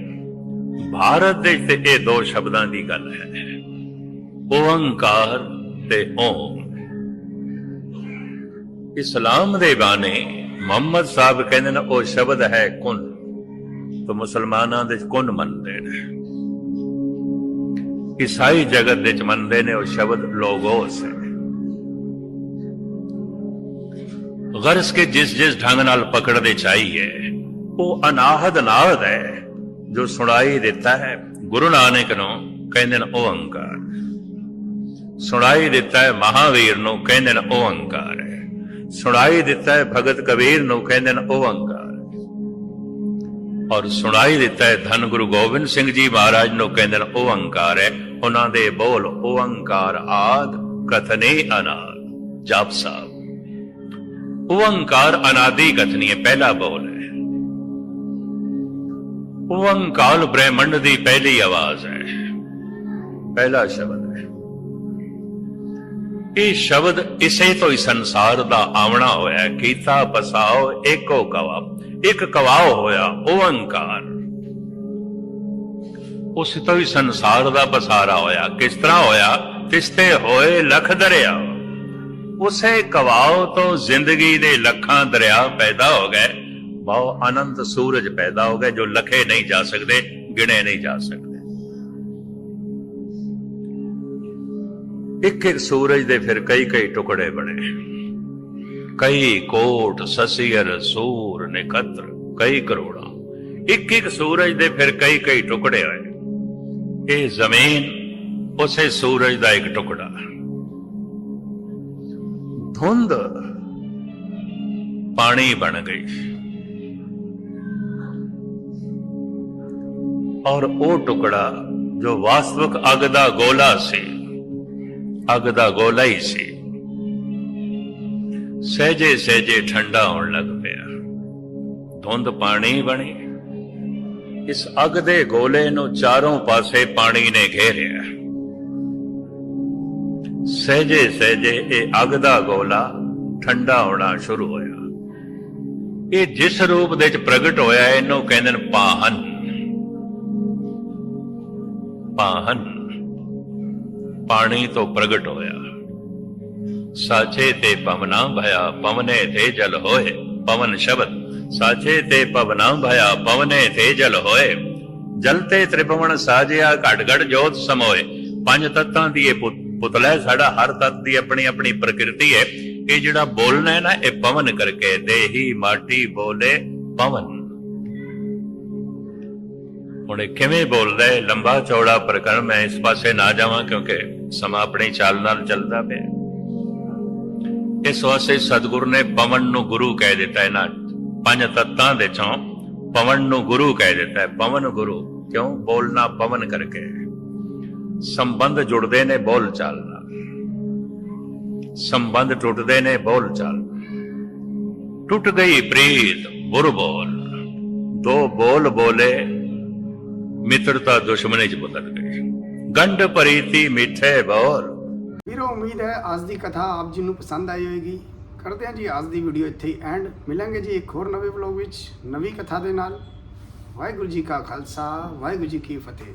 ਭਾਰਤ ਦੇ ਤੇ ਇਹ ਦੋ ਸ਼ਬਦਾਂ ਦੀ ਗੱਲ ਹੈ। ਓੰਕਾਰ ਤੇ ਓਮ। ਇਸਲਾਮ ਦੇ ਬਾਣੇ ਮੁਹੰਮਦ ਸਾਹਿਬ ਕਹਿੰਦੇ ਨੇ, ਉਹ ਸ਼ਬਦ ਹੈ ਕੁਨ। ਤਾਂ ਮੁਸਲਮਾਨਾਂ ਦੇ ਕੁਨ ਮੰਨਦੇ ਨੇ। ਈਸਾਈ ਜਗਤ ਵਿੱਚ ਮੰਨਦੇ ਨੇ, ਉਹ ਸ਼ਬਦ ਲੋਗੋਸ ਹੈ। ਗਰਸ ਕੇ ਜਿਸ ਜਿਸ ਢੰਗ ਨਾਲ ਪਕੜਦੇ ਚਾਹੀਏ ਉਹ ਅਨਾਹਦ ਨਾਹਦ ਹੈ, ਜੋ ਸੁਣਾਈ ਦਿੱਤਾ ਹੈ। ਗੁਰੂ ਨਾਨਕ ਨੂੰ ਕਹਿੰਦੇ ਨੇ ਓੰਕਾਰ। ਸੁਣਾਈ ਦਿੱਤਾ ਹੈ ਮਹਾਵੀਰ ਨੂੰ ਕਹਿੰਦੇ ਨੇ ਓੰਕਾਰ। ਹੈ ਸੁਣਾਈ ਦਿੱਤਾ ਹੈ ਭਗਤ ਕਬੀਰ ਨੂੰ ਕਹਿੰਦੇ ਨੇ ਓੰਕਾਰ। ਔਰ ਸੁਣਾਈ ਦਿੱਤਾ ਹੈ ਧੰਨ ਗੁਰੂ ਗੋਬਿੰਦ ਸਿੰਘ ਜੀ ਮਹਾਰਾਜ ਨੂੰ ਕਹਿੰਦੇ ਨੇ ਓੰਕਾਰ ਹੈ। ਉਹਨਾਂ ਦੇ ਬੋਲ ਓੰਕਾਰ ਆਦ, ਕਥਨੇ ਅਨਾਦ। ਜਪ ਸਾਹਿਬ। ਓੰਕਾਰ ਅਨਾਦੀ ਕਥਨੀ ਹੈ, ਪਹਿਲਾ ਬੋਲ ਹੈ। ਓੰਕਾਰ ਬ੍ਰਹਿਮੰਡ ਦੀ ਪਹਿਲੀ ਆਵਾਜ਼ ਹੈ। ਪਹਿਲਾ ਸ਼ਬਦ ਹੈ। ਇਹ ਸ਼ਬਦ ਇਸੇ ਤੋਂ ਹੀ ਸੰਸਾਰ ਦਾ ਆਵਣਾ ਹੋਇਆ। ਕੀਤਾ ਬਸਾਓ ਏਕੋ ਕਵਾ। ਇੱਕ ਕਵਾਓ ਹੋਇਆ ਓੰਕਾਰ ਉਸ ਤੋਂ ਹੀ ਸੰਸਾਰ ਦਾ ਪਸਾਰਾ ਹੋਇਆ। ਕਿਸ ਤਰ੍ਹਾਂ ਹੋਇਆ? ਤਿਸਤੇ ਹੋਏ ਲਖ ਦਰਿਆ। ਉਸੇ ਕਵਾਓ ਤੋਂ ਜ਼ਿੰਦਗੀ ਦੇ ਲੱਖਾਂ ਦਰਿਆ ਪੈਦਾ ਹੋ ਗਏ। ਬਹੁ ਅਨੰਤ ਸੂਰਜ ਪੈਦਾ ਹੋ ਗਏ, ਜੋ ਲਖੇ ਨਹੀਂ ਜਾ ਸਕਦੇ, ਗਿਣੇ ਨਹੀਂ ਜਾ ਸਕਦੇ। ਇੱਕ ਇੱਕ ਸੂਰਜ ਦੇ ਫਿਰ ਕਈ ਕਈ ਟੁਕੜੇ ਬਣੇ। ਕਈ ਕੋਟ ਸਸੀਰ ਸੂਰ, ਨਿਕਤਰ, ਕਈ ਕਰੋੜਾਂ। ਇੱਕ ਇੱਕ ਸੂਰਜ ਦੇ ਫਿਰ ਕਈ ਕਈ ਟੁਕੜੇ ਹੋਏ ਇਹ ਜ਼ਮੀਨ, ਉਸੇ ਸੂਰਜ ਦਾ ਇੱਕ ਟੁਕੜਾ। ਧੁੰਦ ਪਾਣੀ ਬਣ ਗਈ। ਔਰ ਉਹ ਟੁਕੜਾ ਜੋ ਵਾਸਤਵਿਕ ਅਗ ਦਾ ਗੋਲਾ ਸੀ, ਅਗ ਦਾ ਗੋਲਾ ਹੀ ਸੀ। ਸਹਿਜੇ ਸਹਿਜੇ ਠੰਡਾ ਹੋਣ ਲੱਗ ਪਿਆ। ਧੁੰਦ ਪਾਣੀ ਬਣੀ। ਇਸ ਅਗ ਦੇ ਗੋਲੇ ਨੂੰ ਚਾਰੋਂ ਪਾਸੇ ਪਾਣੀ ਨੇ ਘੇਰਿਆ। ਸਹਿਜੇ ਸਹਿਜੇ ਇਹ ਅਗ ਦਾ ਗੋਲਾ ਠੰਡਾ ਹੋਣਾ ਸ਼ੁਰੂ ਹੋਇਆ। ਇਹ ਜਿਸ ਰੂਪ ਦੇ ਵਿੱਚ ਪ੍ਰਗਟ ਹੋਇਆ, ਇਹਨੂੰ ਕਹਿੰਦੇ ਨੇ ਪਾਹਨ। ਪਾਹਨ। ਪਾਣੀ ਤੋਂ ਪ੍ਰਗਟ ਹੋਇਆ। ਸਾਚੇ ਤੇ ਪਵਨਾ ਭਇਆ ਪਵਨੇ ਤੇ ਜਲ ਹੋਏ। ਪਵਨ ਸ਼ਬਦ, ਸਾਚੇ ਤੇ ਪਵਨਾ ਭਇਆ ਪਵਨੇ ਤੇ ਜਲ ਹੋਏ। ਜਲ ਤੇ ਤ੍ਰਿਭਵਨ ਸਾਜਿਆ ਘਟ ਘਟ ਜੋਤ ਸਮੋਏ। ਪੰਜ ਤੱਤਾਂ ਦੀ ਇਹ ਪੁ- ਪੁਤਲਾ ਸਾਡਾ ਹਰ ਤੱਤ ਦੀ ਆਪਣੀ ਆਪਣੀ ਪ੍ਰਕਿਰਤੀ ਹੈ। ਇਹ ਜਿਹੜਾ ਬੋਲਣਾ ਹੈ ਨਾ, ਇਹ ਪਵਨ ਕਰਕੇ ਦੇਹੀ ਮਾਟੀ ਬੋਲੇ ਪਵਨ। ਹੁਣ ਇਹ ਕਿਵੇਂ ਬੋਲਦਾ ਹੈ? ਲੰਬਾ ਚੌੜਾ ਪ੍ਰਕਰਮ, ਮੈਂ ਇਸ ਪਾਸੇ ਨਾ ਜਾਵਾਂ ਕਿਉਂਕਿ ਸਮਾਂ ਆਪਣੀ ਚਾਲ ਨਾਲ ਚੱਲਦਾ ਪਿਆ ਇਸ ਵਾਸਤੇ ਸਤਿਗੁਰੂ ਨੇ ਪਵਨ ਨੂੰ ਗੁਰੂ ਕਹਿ ਦਿੱਤਾ ਹੈ। ਪੰਜ ਤੱਤਾਂ ਦੇ ਚੋਂ ਪਵਨ ਨੂੰ ਗੁਰੂ ਕਹਿ ਦਿੱਤਾ ਹੈ। ਪਵਨ ਗੁਰੂ, ਕਿਉਂ? ਬੋਲਣਾ ਪਵਨ ਕਰਕੇ। ਸੰਬੰਧ ਜੁੜਦੇ ਨੇ ਬੋਲ ਚਾਲ ਨਾਲ। ਸੰਬੰਧ ਟੁੱਟਦੇ ਨੇ ਬੋਲ ਚਾਲ ਨਾਲ। ਟੁੱਟ ਗਈ ਪ੍ਰੀਤ ਬੁਰ ਬੋਲ। ਦੋ ਬੋਲ ਬੋਲੇ ਮਿੱਤਰਤਾ ਦੁਸ਼ਮਣੀ ਚ ਬਦਲ ਗਈ ਗੰਢ ਪਰੀਤੀ ਮਿੱਠੇ ਬੋਲ ਵੀਰੋ, ਉਮੀਦ ਹੈ ਅੱਜ ਦੀ ਕਥਾ ਆਪ ਜੀ ਨੂੰ ਪਸੰਦ ਆਈ ਹੋਵੇਗੀ। ਕਰਦੇ ਹਾਂ ਜੀ ਅੱਜ ਦੀ ਵੀਡੀਓ ਇੱਥੇ ਹੀ ਐਂਡ ਮਿਲਾਂਗੇ ਜੀ ਇੱਕ ਹੋਰ ਨਵੇਂ ਵਲੌਗ ਵਿੱਚ ਨਵੀਂ ਕਥਾ ਦੇ ਨਾਲ। ਵਾਹਿਗੁਰੂ ਜੀ ਕਾ ਖਾਲਸਾ, ਵਾਹਿਗੁਰੂ ਜੀ ਕੀ ਫਤਿਹ।